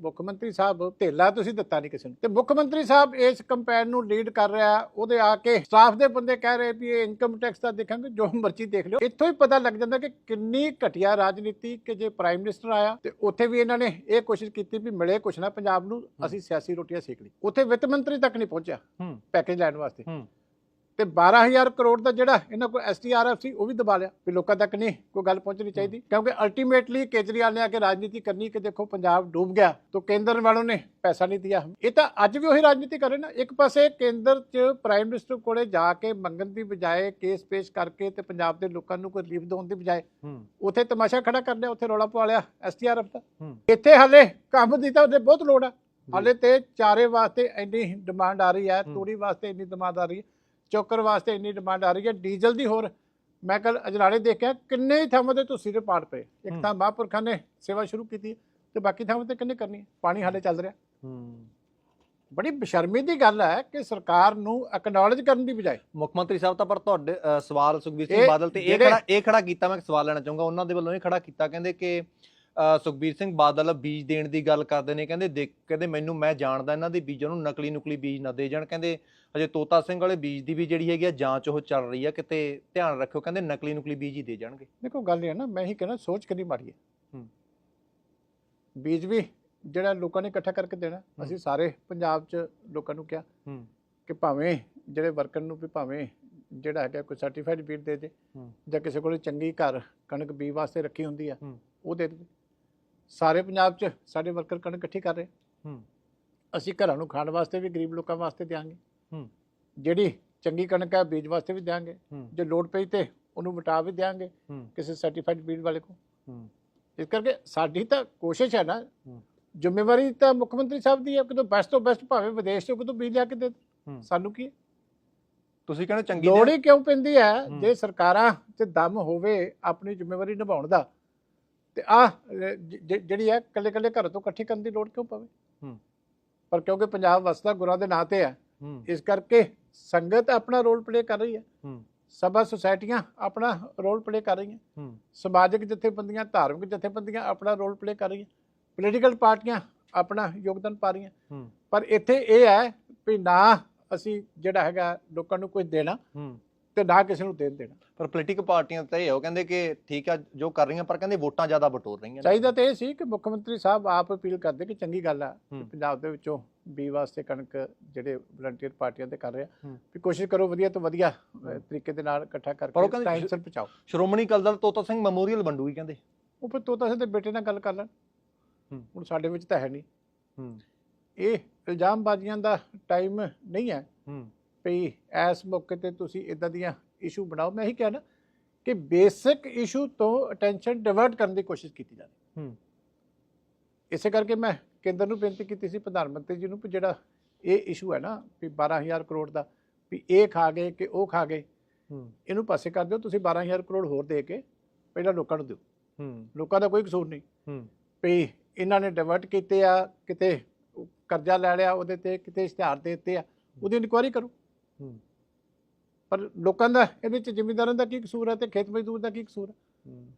ਮੁੱਖ ਮੰਤਰੀ ਸਾਹਿਬ ਢੇਲਾ ਤੁਸੀਂ ਦਿੱਤਾ ਨਹੀਂ ਕਿਸੇ ਨੂੰ। ਤੇ ਮੁੱਖ ਮੰਤਰੀ ਸਾਹਿਬ ਇਸ ਕੰਪੇਨ ਨੂੰ ਲੀਡ ਕਰ ਰਿਹਾ ਉਹਦੇ ਆ ਕੇ ਸਟਾਫ ਦੇ ਬੰਦੇ ਕਹਿ ਰਹੇ ਵੀ ਇਹ ਇਨਕਮ ਟੈਕਸ ਦਾ ਦੇਖਾਂਗੇ ਜੋ ਮਰਜ਼ੀ ਦੇਖ ਲਿਓ। ਇੱਥੋਂ ਹੀ ਪਤਾ ਲੱਗ ਜਾਂਦਾ ਕਿ ਕਿੰਨੀ ਘਟੀਆ ਰਾਜਨੀਤੀ ਕਿ ਜੇ ਪ੍ਰਾਈਮ ਮਿਨਿਸਟਰ ਆਇਆ ਤੇ ਉੱਥੇ ਵੀ ਇਹਨਾਂ ਨੇ ਇਹ ਕੋਸ਼ਿਸ਼ ਕੀਤੀ ਵੀ ਮਿਲੇ ਕੁਛ ਨਾ ਪੰਜਾਬ ਨੂੰ ਅਸੀਂ ਸਿਆਸੀ ਰੋਟੀਆਂ ਸੇਕ ਲਈ। ਉੱਥੇ ਵਿੱਤ ਮੰਤਰੀ ਤੱਕ ਨਹੀਂ ਪਹੁੰਚਿਆ ਪੈਕੇਜ ਲੈਣ ਵਾਸਤੇ। ਤੇ 12000 ਕਰੋੜ ਦਾ ਜਿਹੜਾ ਇਹਨਾਂ ਕੋਲ ਐਸਟੀਆਰਐਫ ਸੀ ਉਹ ਵੀ ਦਬਾ ਲਿਆ। ਵੀ ਲੋਕਾਂ ਤੱਕ ਨਹੀਂ ਕੋਈ ਗੱਲ ਪਹੁੰਚਣੀ ਚਾਹੀਦੀ। ਕਿਉਂਕਿ ਅਲਟੀਮੇਟਲੀ ਕੇਜਰੀਵਾਲ ਨੇ ਆ ਕੇ ਰਾਜਨੀਤੀ ਕਰਨੀ ਕਿ ਦੇਖੋ ਪੰਜਾਬ ਡੂਬ ਗਿਆ ਤਾਂ ਕੇਂਦਰ ਵਾਲੋਂ ਨੇ ਪੈਸਾ ਨਹੀਂ ਦਿਆ। ਇਹ ਤਾਂ ਅੱਜ ਵੀ ਉਹੀ ਰਾਜਨੀਤੀ ਕਰ ਰਹੇ ਨਾ। ਇੱਕ ਪਾਸੇ ਕੇਂਦਰ 'ਚ ਪ੍ਰਾਈਮ ਮਿਨਿਸਟਰ ਕੋਲੇ ਜਾ ਕੇ ਮੰਗਣ ਦੀ ਬਜਾਏ ਕੇਸ ਪੇਸ਼ ਕਰਕੇ ਤੇ ਪੰਜਾਬ ਦੇ ਲੋਕਾਂ ਨੂੰ ਕੋਈ ਰਿਲੀਫ ਦੇਣ ਦੀ ਬਜਾਏ ਉੱਥੇ ਤਮਾਸ਼ਾ ਖੜਾ ਕਰ ਲਿਆ ਉੱਥੇ ਰੌਲਾ ਪਵਾ ਲਿਆ ਐਸਟੀਆਰਐਫ ਦਾ। ਇੱਥੇ ਹਲੇ ਕੰਮ ਦੀ ਤਾਂ ਉਹਦੇ ਬਹੁਤ ਲੋੜ ਆ। ਹਲੇ ਤੇ ਚਾਰੇ ਵਾਸਤੇ ਇੰਨੀ ਡਿਮਾਂਡ ਆ ਰਹੀ ਹੈ ਹੂੰ। ਤੂੜੀ ਵਾਸਤੇ ਇੰਨੀ ਡਿਮਾਂਡ ਆ ਰਹੀ ਹੈ। ਚੋਕਰ ਵਾਸਤੇ ਇੰਨੀ ਡਿਮਾਂਡ ਆ ਰਹੀ ਹੈ ਡੀਜ਼ਲ ਦੀ ਹੋਰ। ਮੈਂ ਕੱਲ ਅਜਨਾਲੇ ਦੇਖਿਆ ਕਿੰਨੇ ਹੀ ਥਾਵਾਂ ਤੇ ਤੁਸੀਂ ਦੇ ਪਾੜ ਪਏ। ਇੱਕ। ਤਾਂ ਮਹਾਂਪੁਰਖਾਂ ਨੇ ਸੇਵਾ ਸ਼ੁਰੂ ਕੀਤੀ ਤੇ ਬਾਕੀ ਥਾਵਾਂ ਤੇ ਕਿੰਨੇ ਕਰਨੀ ਪਾਣੀ ਹਾਲੇ ਚੱਲ ਰਿਹਾ। ਬੜੀ ਬੇਸ਼ਰਮੀ ਦੀ ਗੱਲ ਹੈ ਕਿ ਸਰਕਾਰ ਨੂੰ ਐਕਨੋਲਜ ਕਰਨ ਦੀ ਬਜਾਏ। ਮੁੱਖ ਮੰਤਰੀ ਸਾਹਿਬ ਤਾਂ ਪਰ ਤੁਹਾਡੇ ਸਵਾਲ ਸੁਖਬੀਰ ਸਿੰਘ ਬਾਦਲ ਤੇ ਇਹ ਖੜਾ ਇਹ ਖੜਾ ਕੀਤਾ ਮੈਂ ਸਵਾਲ ਲੈਣਾ ਚਾਹੂੰਗਾ। ਉਹਨਾਂ ਦੇ ਵੱਲੋਂ ਇਹ ਖੜਾ ਕੀਤਾ ਕਹਿੰਦੇ ਕਿ ਸੁਖਬੀਰ ਸਿੰਘ ਬਾਦਲ ਬੀਜ ਦੇਣ ਦੀ ਗੱਲ ਕਰਦੇ ਨੇ ਕਹਿੰਦੇ ਦੇਖ ਕਹਿੰਦੇ ਮੈਨੂੰ ਮੈਂ ਜਾਣਦਾ ਇਹਨਾਂ ਦੇ ਬੀਜਾਂ ਨੂੰ ਨਕਲੀ ਨੁਕਲੀ ਬੀਜ ਨਾ ਦੇ ਜਾਣ ਕਹਿੰਦੇ ਅਜੇ ਤੋਤਾ ਸਿੰਘ ਵਾਲੇ ਬੀਜ ਦੀ ਵੀ ਜਿਹੜੀ ਹੈਗੀ ਆ ਜਾਂਚ ਉਹ ਚੱਲ ਰਹੀ ਆ ਕਿਤੇ ਧਿਆਨ ਰੱਖਿਓ ਕਹਿੰਦੇ ਨਕਲੀ ਨੁਕਲੀ ਬੀਜ ਹੀ ਦੇ ਜਾਣਗੇ। ਦੇਖੋ ਗੱਲ ਇਹ ਨਾ ਮੈਂ ਹੀ ਕਹਿੰਦਾ ਸੋਚ ਹੈ ਹੂੰ। ਬੀਜ ਵੀ ਜਿਹੜਾ ਲੋਕਾਂ ਨੇ ਇਕੱਠਾ ਕਰਕੇ ਦੇਣਾ ਅਸੀਂ ਸਾਰੇ ਪੰਜਾਬ 'ਚ ਲੋਕਾਂ ਨੂੰ ਕਿਹਾ ਹੂੰ। ਕਿ ਭਾਵੇਂ ਜਿਹੜੇ ਵਰਕਰ ਨੂੰ ਵੀ ਭਾਵੇਂ ਜਿਹੜਾ ਹੈਗਾ ਕੋਈ ਸਰਟੀਫਾਈਡ ਬੀਜ ਦੇ ਦੇ ਜਾਂ ਕਿਸੇ ਕੋਲ ਚੰਗੀ ਘਰ ਕਣਕ ਬੀ ਵਾਸਤੇ ਰੱਖੀ ਹੁੰਦੀ ਆ। ਉਹ ਦੇ ਦੇ ਸਾਰੇ ਪੰਜਾਬ 'ਚ ਸਾਡੇ ਵਰਕਰ ਕਣਕ ਇਕੱਠੀ ਕਰ ਰਹੇ। ਹੂੰ। ਅਸੀਂ ਘਰਾਂ ਨੂੰ ਖਾਣ ਵਾਸਤੇ ਵੀ ਗਰੀਬ ਲੋਕਾਂ ਵਾਸਤੇ ਦਿਆਂਗੇ। ਹੂੰ। ਜਿਹੜੀ ਚੰਗੀ ਕਣਕ ਹੈ ਬੀਜ ਵਾਸਤੇ ਵੀ ਦਿਆਂਗੇ। ਜੇ ਲੋੜ ਪਈ ਤੇ ਉਹਨੂੰ ਵਟਾ ਵੀ ਦਿਆਂਗੇ ਕਿਸੇ ਸਰਟੀਫਾਈਡ ਬੀਜ ਵਾਲੇ ਕੋ ਹੂੰ। ਇਸ ਕਰਕੇ ਸਾਡੀ ਤਾਂ ਕੋਸ਼ਿਸ਼ ਹੈ ਨਾ। ਜ਼ਿੰਮੇਵਾਰੀ ਤਾਂ ਮੁੱਖ ਮੰਤਰੀ ਸਾਹਿਬ ਦੀ ਹੈ ਕਿ ਬੈਸਟ ਤੋਂ ਬੈਸਟ ਭਾਵੇਂ ਵਿਦੇਸ਼ ਤੋਂ ਕਿਤੋਂ ਬੀਜ ਲਿਆ ਕੇ ਦੇ। ਸਾਨੂੰ ਕੀ? ਤੁਸੀਂ ਕਹਿੰਦੇ ਚੰਗੀ ਲੋੜ ਹੀ ਕਿਉਂ ਪੈਂਦੀ ਹੈ? ਹੂੰ। ਜੇ ਸਰਕਾਰਾਂ 'ਚ ਦਮ ਹੋਵੇ ਆਪਣੀ ਜ਼ਿੰਮੇਵਾਰੀ ਨਿਭਾਉਣ ਦਾ ਤੇ ਆ ਜਿਹੜੀ ਹੈ ਕੱਲੇ ਕੱਲੇ ਘਰ ਤੋਂ ਇਕੱਠੀ ਕਰਨ ਦੀ ਲੋੜ ਕਿਉਂ ਪਵੇ। ਪਰ ਕਿਉਂਕਿ ਪੰਜਾਬ ਵਸਦਾ ਗੁਰਾਂ ਦੇ ਨਾਂ ਤੇ ਹੈ ਇਸ ਕਰਕੇ ਸੰਗਤ ਆਪਣਾ ਰੋਲ ਪਲੇ ਕਰ ਰਹੀ ਹੈ। ਸਭਾ ਸੁਸਾਇਟੀਆਂ ਆਪਣਾ ਰੋਲ ਪਲੇ ਕਰ ਰਹੀਆਂ। ਸਮਾਜਿਕ ਜਥੇਬੰਦੀਆਂ ਧਾਰਮਿਕ ਜਥੇਬੰਦੀਆਂ ਆਪਣਾ ਰੋਲ ਪਲੇ ਕਰ ਰਹੀਆਂ। ਪੋਲੀਟੀਕਲ ਪਾਰਟੀਆਂ ਆਪਣਾ ਯੋਗਦਾਨ ਪਾ ਰਹੀਆਂ। ਪਰ ਇੱਥੇ ਇਹ ਹੈ ਵੀ ਨਾ ਅਸੀਂ ਜਿਹੜਾ ਹੈਗਾ ਲੋਕਾਂ ਨੂੰ ਕੁਝ ਦੇਣਾ ਤੇ ਨਾ ਕਿਸੇ ਨੂੰ ਦੇਣ ਦੇਣਾ ਪਰ ਪੋਲੀਟੀਕਲ ਪਾਰਟੀਆਂ ਤਾਂ ਇਹ ਹੋ ਕਹਿੰਦੇ ਕਿ ਠੀਕ ਆ ਜੋ ਕਰ ਰਹੀਆਂ ਪਰ ਕਹਿੰਦੇ ਵੋਟਾਂ ਜ਼ਿਆਦਾ ਬਟੋਰ ਰਹੀਆਂ। ਚਾਹੀਦਾ ਤਾਂ ਇਹ ਸੀ ਕਿ ਮੁੱਖ ਮੰਤਰੀ ਸਾਹਿਬ ਆਪ ਅਪੀਲ ਕਰਦੇ ਕਿ ਚੰਗੀ ਗੱਲ ਆ। ਪੰਜਾਬ ਦੇ ਵਿੱਚੋਂ ਬੀ ਵਾਸਤੇ ਕਣਕ ਜਿਹੜੇ ਵਲੰਟੀਅਰ ਪਾਰਟੀਆਂ ਤੇ ਕਰ ਰਹੇ। ਵੀ ਕੋਸ਼ਿਸ਼ ਕਰੋ ਵਧੀਆ ਤੋਂ ਵਧੀਆ ਤਰੀਕੇ ਦੇ ਨਾਲ ਇਕੱਠਾ ਕਰਕੇ ਟਾਈਮ ਸਿਰ ਪਹੁੰਚਾਓ ਸ਼੍ਰੋਮਣੀ ਅਕਾਲੀ ਦਲ ਤੋਤਾ ਸਿੰਘ ਮੈਮੋਰੀਅਲ ਵੰਡੂਗੀ ਕਹਿੰਦੇ ਉਹ ਫਿਰ ਤੋਤਾ ਸਿੰਘ ਦੇ ਬੇਟੇ ਨਾਲ ਗੱਲ ਕਰ ਲੈਣ। ਹੁਣ ਸਾਡੇ ਵਿੱਚ ਤਾਂ ਹੈ ਨਹੀਂ ਇਹ ਇਲਜ਼ਾਮਬਾਜ਼ੀਆਂ ਦਾ ਟਾਈਮ ਨਹੀਂ ਹੈ ਹੂੰ ਵੀ ਇਸ ਮੌਕੇ ਤੇ ਤੁਸੀਂ ਇਦਾਂ ਦੀਆਂ ਇਸ਼ੂ ਬਣਾਓ। ਮੈਂ ਇਹੀ ਕਿਹਾ ਨਾ ਕਿ ਬੇਸਿਕ ਇਸ਼ੂ ਤੋਂ ਅਟੈਂਸ਼ਨ ਡਿਵਰਟ ਕਰਨ ਦੀ ਕੋਸ਼ਿਸ਼ ਕੀਤੀ ਜਾਵੇ। ਹੂੰ। ਇਸੇ ਕਰਕੇ ਮੈਂ ਕੇਂਦਰ ਨੂੰ ਬੇਨਤੀ ਕੀਤੀ ਸੀ ਪ੍ਰਧਾਨ ਮੰਤਰੀ ਜੀ ਨੂੰ ਵੀ ਜਿਹੜਾ ਇਹ ਇਸ਼ੂ ਹੈ ਨਾ ਵੀ 12000 ਕਰੋੜ ਦਾ ਵੀ ਇਹ ਖਾ ਗਏ ਕਿ ਉਹ ਖਾ ਗਏ ਹੂੰ। ਇਹਨੂੰ ਪਾਸੇ ਕਰ ਦਿਓ। ਤੁਸੀਂ 12000 ਕਰੋੜ ਹੋਰ ਦੇ ਕੇ ਪਹਿਲਾਂ ਲੋਕਾਂ ਨੂੰ ਦਿਓ। ਹੂੰ। ਲੋਕਾਂ ਦਾ ਕੋਈ ਕਸੂਰ ਨਹੀਂ। ਹੂੰ। ਵੀ ਇਹਨਾਂ ਨੇ ਡਿਵਰਟ ਕੀਤੇ ਆ ਕਿਤੇ ਕਰਜ਼ਾ ਲੈ ਲਿਆ ਉਹਦੇ ਤੇ ਕਿਤੇ ਇਸ਼ਤਿਹਾਰ ਦੇ ਦਿੱਤੇ ਆ ਉਹਦੀ ਇਨਕੁਆਇਰੀ ਕਰੋ। ਹੂੰ ਪਰ ਲੋਕਾਂ ਦਾ ਇਹਦੇ ਵਿੱਚ ਜ਼ਿਮੀਂਦਾਰਾਂ ਦਾ ਕੀ ਕਸੂਰ ਹੈ ਤੇ ਖੇਤ ਮਜ਼ਦੂਰ ਦਾ ਕੀ ਕਸੂਰ ਹੂੰ।